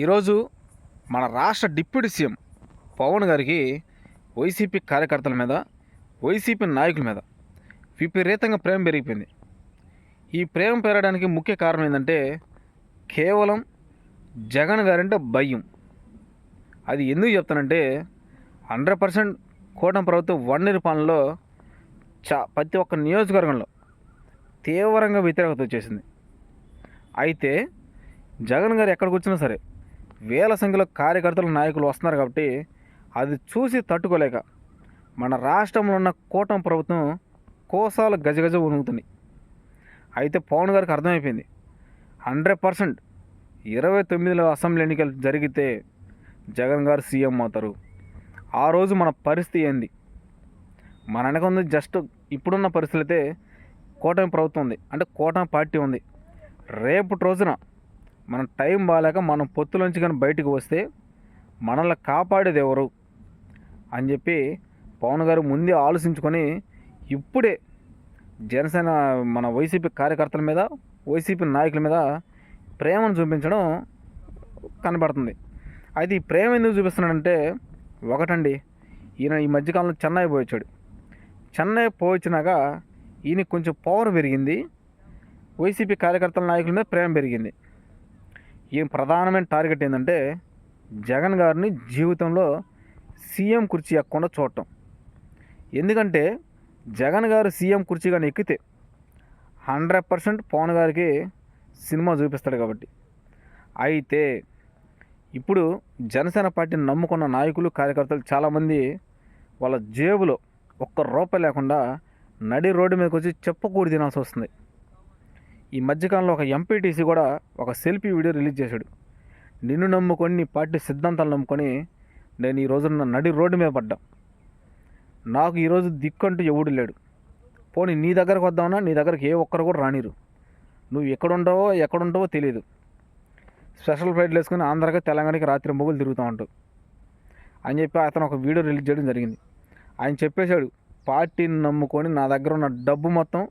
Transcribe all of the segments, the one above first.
ఈరోజు మన రాష్ట్ర డిప్యూటీ సీఎం పవన్ గారికి వైసీపీ కార్యకర్తల మీద వైసీపీ నాయకుల మీద విపరీతంగా ప్రేమ పెరిగిపోయింది. ఈ ప్రేమ పెరగడానికి ముఖ్య కారణం ఏంటంటే కేవలం జగన్ గారంటే భయం. అది ఎందుకు చెప్తానంటే హండ్రెడ్ పర్సెంట్ కూటమి ప్రభుత్వం వన్ ఇయర్ పాలనలో చా ప్రతి ఒక్క నియోజకవర్గంలో తీవ్రంగా వ్యతిరేకత వచ్చేసింది. అయితే జగన్ గారు ఎక్కడికి వచ్చినా సరే వేల సంఖ్యలో కార్యకర్తలు నాయకులు వస్తున్నారు కాబట్టి అది చూసి తట్టుకోలేక మన రాష్ట్రంలో ఉన్న కూటమి ప్రభుత్వం కోసాలు గజగజ ఉనుగుతుంది అయితే పవన్ గారికి అర్థమైపోయింది. హండ్రెడ్ పర్సెంట్ ఇరవై తొమ్మిదిలో అసెంబ్లీ ఎన్నికలు జరిగితే జగన్ గారు సీఎం అవుతారు. ఆ రోజు మన పరిస్థితి ఏంది? మన వెనక ఉంది జస్ట్ ఇప్పుడున్న పరిస్థితులు అయితే కూటమి ప్రభుత్వం ఉంది. అంటే కూటమి పార్టీ ఉంది. రేపటి రోజున మన టైం బాగాలేక మనం పొత్తులోంచి కానీ బయటకు వస్తే మనల్ని కాపాడేది ఎవరు అని చెప్పి పవన్ గారు ముందే ఆలోచించుకొని ఇప్పుడే జనసేన మన వైసీపీ కార్యకర్తల మీద వైసీపీ నాయకుల మీద ప్రేమను చూపించడం కనబడుతుంది. అయితే ఈ ప్రేమ ఎందుకు చూపిస్తున్నాడంటే ఒకటండి ఈయన ఈ మధ్యకాలంలో చెన్నై పోయొచ్చాడు. చెన్నై పోయొచ్చినాక ఈయనకి కొంచెం పవర్ పెరిగింది. వైసీపీ కార్యకర్తల నాయకుల మీద ప్రేమ పెరిగింది. ఏం ప్రధానమైన టార్గెట్ ఏంటంటే జగన్ గారిని జీవితంలో సీఎం కుర్చీ ఎక్కకుండా చూడటం. ఎందుకంటే జగన్ గారు సీఎం కుర్చీ కానీ ఎక్కితే హండ్రెడ్ పర్సెంట్ పవన్ గారికి సినిమా చూపిస్తాడు కాబట్టి. అయితే ఇప్పుడు జనసేన పార్టీని నమ్ముకున్న నాయకులు కార్యకర్తలు చాలామంది వాళ్ళ జేబులో ఒక్క రూపాయి లేకుండా నడి రోడ్డు మీదకి వచ్చి చెప్పకూడి తినాల్సి వస్తుంది. ఈ మధ్యకాలంలో ఒక ఎంపీటీసీ కూడా ఒక సెల్ఫీ వీడియో రిలీజ్ చేశాడు. నిన్ను నమ్ముకొని నీ పార్టీ సిద్ధాంతాలు నమ్ముకొని నేను ఈ రోజున నడి రోడ్డు మీద పడ్డా. నాకు ఈరోజు దిక్కంటూ ఎవడు లేడు. పోనీ నీ దగ్గరకు వద్దామన్నా నీ దగ్గరకు ఏ ఒక్కరు కూడా రానిరు. నువ్వు ఎక్కడుంటావో ఎక్కడుంటావో తెలియదు స్పెషల్ ఫ్లైట్లు వేసుకుని ఆంధ్రాకి తెలంగాణకి రాత్రి మొగులు తిరుగుతూ ఉంటావు అని చెప్పి అతను ఒక వీడియో రిలీజ్ చేయడం జరిగింది. ఆయన చెప్పేశాడు పార్టీని నమ్ముకొని నా దగ్గర ఉన్న డబ్బు మొత్తం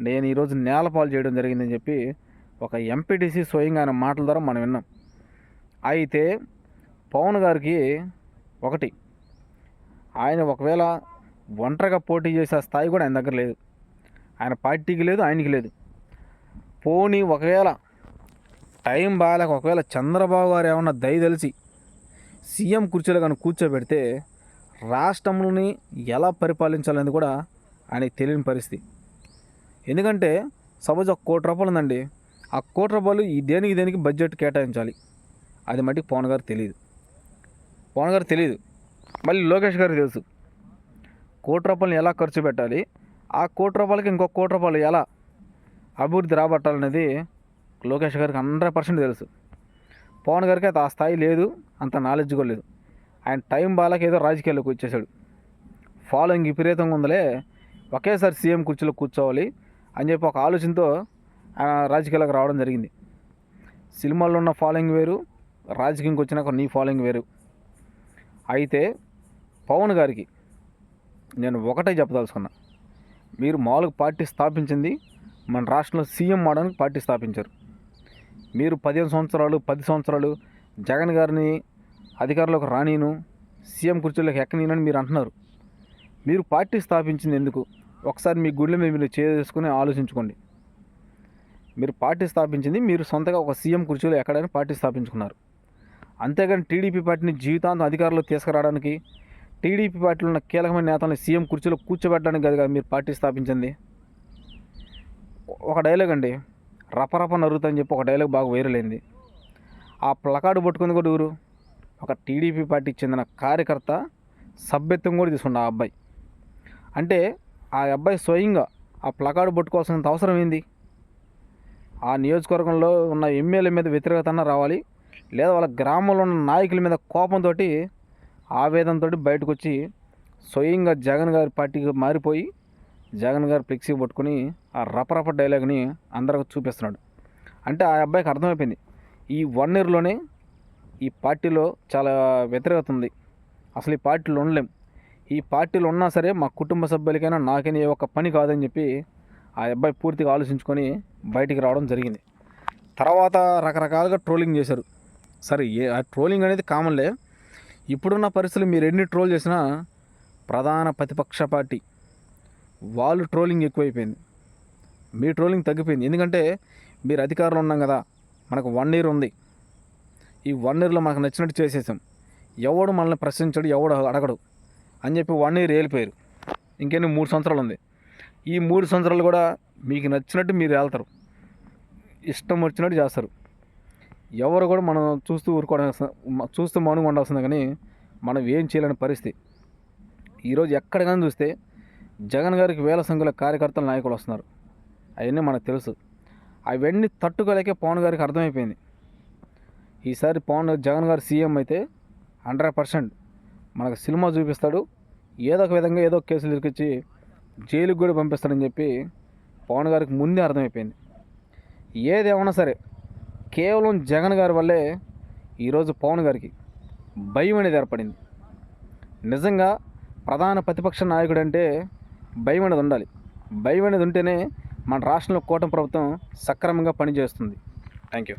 నేను ఈరోజు నేలపాలు చేయడం జరిగిందని చెప్పి ఒక ఎంపీటీసీ స్వయంగా ఆయన మాటల ద్వారా మనం విన్నాం. అయితే పవన్ గారికి ఒకటి ఆయన ఒకవేళ ఒంటరిగా పోటీ చేసే స్థాయి కూడా ఆయన దగ్గర లేదు. ఆయన పార్టీకి లేదు ఆయనకి లేదు. పోనీ ఒకవేళ టైం బాగాలేక ఒకవేళ చంద్రబాబు గారు ఏమన్నా దయ సీఎం కుర్చీలో కానీ కూర్చోబెడితే రాష్ట్రంలోని ఎలా పరిపాలించాలనేది కూడా ఆయనకి తెలియని పరిస్థితి. ఎందుకంటే సపోజ్ ఒక కోటి రూపాయలు ఉందండి ఆ కోటి రూపాయలు ఈ దేనికి దేనికి బడ్జెట్ కేటాయించాలి. అది మటుకు పవన్ గారు తెలియదు పవన్ గారు తెలియదు మళ్ళీ లోకేష్ గారికి తెలుసు. కోటి రూపాయలు ఎలా ఖర్చు పెట్టాలి? ఆ కోటి రూపాయలకి ఇంకొక కోటి రూపాయలు ఎలా అభివృద్ధి రాబట్టాలనేది లోకేష్ గారికి హండ్రెడ్ పర్సెంట్ తెలుసు. పవన్ గారికి అయితే ఆ స్థాయి లేదు అంత నాలెడ్జ్ కూడా లేదు. ఆయన టైం బాలకి ఏదో రాజకీయాల్లోకి వచ్చేసాడు. ఫాలోయింగ్ విపరీతంగా ఉందలే. ఒకేసారి సీఎం కుర్చీలో కూర్చోవాలి. అని చెప్పి ఒక ఆలోచనతో ఆయన రాజకీయాలకు రావడం జరిగింది. సినిమాల్లో ఉన్న ఫాలోయింగ్ వేరు రాజకీయంకి వచ్చినాక నీ ఫాలోయింగ్ వేరు. అయితే పవన్ గారికి నేను ఒకటే చెప్పదలుచుకున్నా. మీరు మామూలుగా పార్టీ స్థాపించింది మన రాష్ట్రంలో సీఎం అవడానికి పార్టీ స్థాపించారు. మీరు పదిహేను సంవత్సరాలు పది సంవత్సరాలు జగన్ గారిని అధికారంలోకి రానీను సీఎం కుర్చీలోకి ఎక్కనీనని మీరు అంటున్నారు. మీరు పార్టీ స్థాపించింది ఎందుకు? ఒకసారి మీ గుడిలో మీరు చేసుకుని ఆలోచించుకోండి. మీరు పార్టీ స్థాపించింది మీరు సొంతగా ఒక సీఎం కుర్చీలో ఎక్కడైనా పార్టీ స్థాపించుకున్నారు. అంతేగాని టీడీపీ పార్టీని జీవితాంతం అధికారంలో తీసుకురావడానికి టీడీపీ పార్టీలో ఉన్న కీలకమైన నేతలను సీఎం కుర్చీలో కూర్చోబెట్టడానికి కదా మీరు పార్టీ స్థాపించింది. ఒక డైలాగ్ అండి రపరప నరుగుతా చెప్పి ఒక డైలాగ్ బాగా వైరల్ అయింది. ఆ ప్లకార్డు పట్టుకుంది కూడా ఊరు ఒక టీడీపీ పార్టీకి చెందిన కార్యకర్త సభ్యత్వం కూడా తీసుకున్న ఆ అబ్బాయి. అంటే ఆ అబ్బాయి స్వయంగా ఆ ప్లకార్డు పట్టుకోవాల్సినంత అవసరం ఏంది? ఆ నియోజకవర్గంలో ఉన్న ఎమ్మెల్యే మీద వ్యతిరేకత రావాలి లేదా వాళ్ళ గ్రామంలో ఉన్న నాయకుల మీద కోపంతో ఆవేదనతో బయటకు వచ్చి స్వయంగా జగన్ గారి పార్టీకి మారిపోయి జగన్ గారు ఫ్లెక్సీ పట్టుకొని ఆ రపరప డైలాగ్ని అందరికి చూపిస్తున్నాడు. అంటే ఆ అబ్బాయికి అర్థమైపోయింది. ఈ వన్ ఇయర్లోనే ఈ పార్టీలో చాలా వ్యతిరేకత ఉంది. అసలు ఈ పార్టీలో ఉండలేం. ఈ పార్టీలో ఉన్నా సరే మా కుటుంబ సభ్యులకైనా నాకైనా ఏ ఒక్క పని కాదని చెప్పి ఆ అబ్బాయి పూర్తిగా ఆలోచించుకొని బయటికి రావడం జరిగింది. తర్వాత రకరకాలుగా ట్రోలింగ్ చేశారు. సరే ఏ ఆ ట్రోలింగ్ అనేది కామన్లే. ఇప్పుడున్న పరిస్థితులు మీరు ఎన్ని ట్రోల్ చేసినా ప్రధాన ప్రతిపక్ష పార్టీ వాళ్ళు ట్రోలింగ్ ఎక్కువైపోయింది. మీ ట్రోలింగ్ తగ్గిపోయింది. ఎందుకంటే మీరు అధికారంలో ఉన్నాం కదా మనకు వన్ ఇయర్ ఉంది. ఈ వన్ ఇయర్లో మనకు నచ్చినట్టు చేసేసాం. ఎవడు మనల్ని ప్రశ్నించడు ఎవడు అడగడు. అని చెప్పి వన్ ఇయర్ వెళ్ళిపోయారు ఇంకెన్ని మూడు సంవత్సరాలు ఉంది. ఈ మూడు సంవత్సరాలు కూడా మీకు నచ్చినట్టు మీరు వెళ్తారు ఇష్టం వచ్చినట్టు చేస్తారు. ఎవరు కూడా మనం చూస్తూ ఊరుకోవడం చూస్తూ మౌనంగా ఉండాల్సిందే కానీ మనం ఏం చేయలేని పరిస్థితి. ఈరోజు ఎక్కడ కానీ చూస్తే జగన్ గారికి వేల సంఖ్యలో కార్యకర్తలు నాయకులు వస్తున్నారు. అవన్నీ మనకు తెలుసు. అవన్నీ తట్టుకోలేకే పవన్ గారికి అర్థమైపోయింది. ఈసారి పవన్ జగన్ గారు సీఎం అయితే హండ్రెడ్ పర్సెంట్ మనకు సినిమా చూపిస్తాడు. ఏదో ఒక విధంగా ఏదో ఒక కేసులు ఇరికిచ్చి జైలుకి కూడా పంపిస్తాడని చెప్పి పవన్ గారికి ముందే అర్థమైపోయింది. ఏదేమన్నా సరే కేవలం జగన్ గారి వల్లే ఈరోజు పవన్ గారికి భయం అనేది ఏర్పడింది. నిజంగా ప్రధాన ప్రతిపక్ష నాయకుడు అంటే భయం అనేది ఉండాలి. భయం అనేది ఉంటేనే మన రాష్ట్రంలో కూటమి ప్రభుత్వం సక్రమంగా పనిచేస్తుంది. Thank you